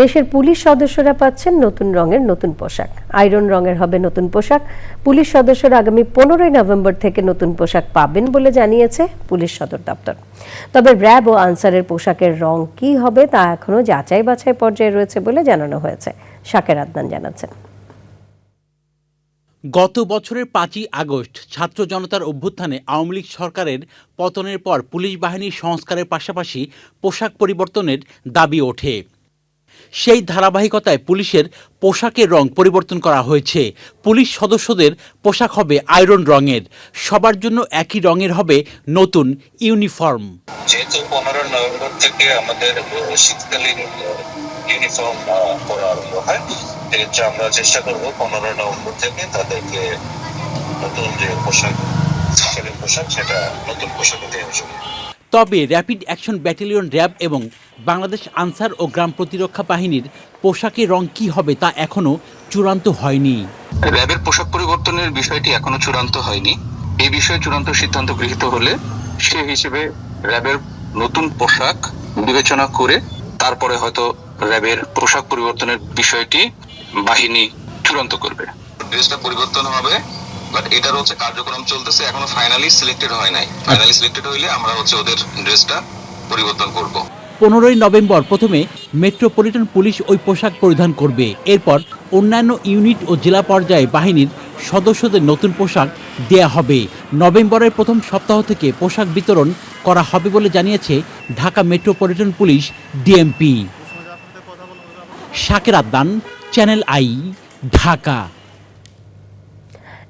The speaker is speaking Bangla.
দেশের পুলিশ সদস্যরা পাচ্ছেন নতুন রঙের নতুন পোশাক। আয়রন রঙের হবে নতুন পোশাক। পুলিশ সদস্যরা আগামী পনেরোই নভেম্বর থেকে নতুন পোশাক পাবেন বলে জানিয়েছে পুলিশ সদর দপ্তর। তবে র্যাব ও আনসারের পোশাকের রং কি হবে তা এখনও যাচাই বাছাই পর্যায়ে রয়েছে বলে জানানো হয়েছে। শাকের আদনান জানাচ্ছেন। গত বছরের পাঁচই আগস্ট ছাত্র জনতার অভ্যুত্থানে আওয়ামী লীগ সরকারের পতনের পর পুলিশ বাহিনীর সংস্কারের পাশাপাশি পোশাক পরিবর্তনের দাবি ওঠে। সেই ধারাবাহিকতায় পুলিশের পোশাকের রং পরিবর্তন করা হয়েছে। পুলিশ সদস্যদের পোশাক হবে আয়রন রঙের। সবার জন্য একই রঙের হবে নতুন ইউনিফর্ম। যেহেতু পনেরো নভেম্বর থেকে আমাদের শীতকালীন ইউনিফর্ম পরা আরম্ভ হয় সেক্ষেত্রে আমরা চেষ্টা করব পনেরো নভেম্বর থেকে তাদেরকে নতুন যে পোশাক শীতকালীন পোশাক সেটা নতুন পোশাকে দেওয়া তবে র্যাপিড অ্যাকশন ব্যাটালিয়ন র্যাব এবং বাংলাদেশ আনসার ও গ্রাম প্রতিরক্ষা বাহিনীর পোশাকের রং কী হবে তা এখনও চূড়ান্ত হয়নি। র্যাবের পোশাক পরিবর্তনের বিষয়টি এখনও চূড়ান্ত হয়নি। এই বিষয়ে চূড়ান্ত সিদ্ধান্ত গৃহীত হলে সে হিসেবে র্যাবের নতুন পোশাক বিবেচনা করে তারপরে হয়তো র্যাবের পোশাক পরিবর্তনের বিষয়টি বাহিনী চূড়ান্ত করবে। ড্রেসটা পরিবর্তন হবে বাট এটার হচ্ছে কার্যক্রম চলতেছে এখনও ফাইনালি সিলেক্টেড হয় নাই। ফাইনালি সিলেক্টেড হইলে আমরা হচ্ছে ওদের ড্রেসটা পরিবর্তন করব। পনেরোই নভেম্বর প্রথমে মেট্রোপলিটন পুলিশ ওই পোশাক পরিধান করবে। এরপর অন্যান্য ইউনিট ও জেলা পর্যায়ে বাহিনীর সদস্যদের নতুন পোশাক দেয়া হবে। নভেম্বরের প্রথম সপ্তাহ থেকে পোশাক বিতরণ করা হবে বলে জানিয়েছে ঢাকা মেট্রোপলিটন পুলিশ ডিএমপি। শাকের আদান চ্যানেল আই, ঢাকা।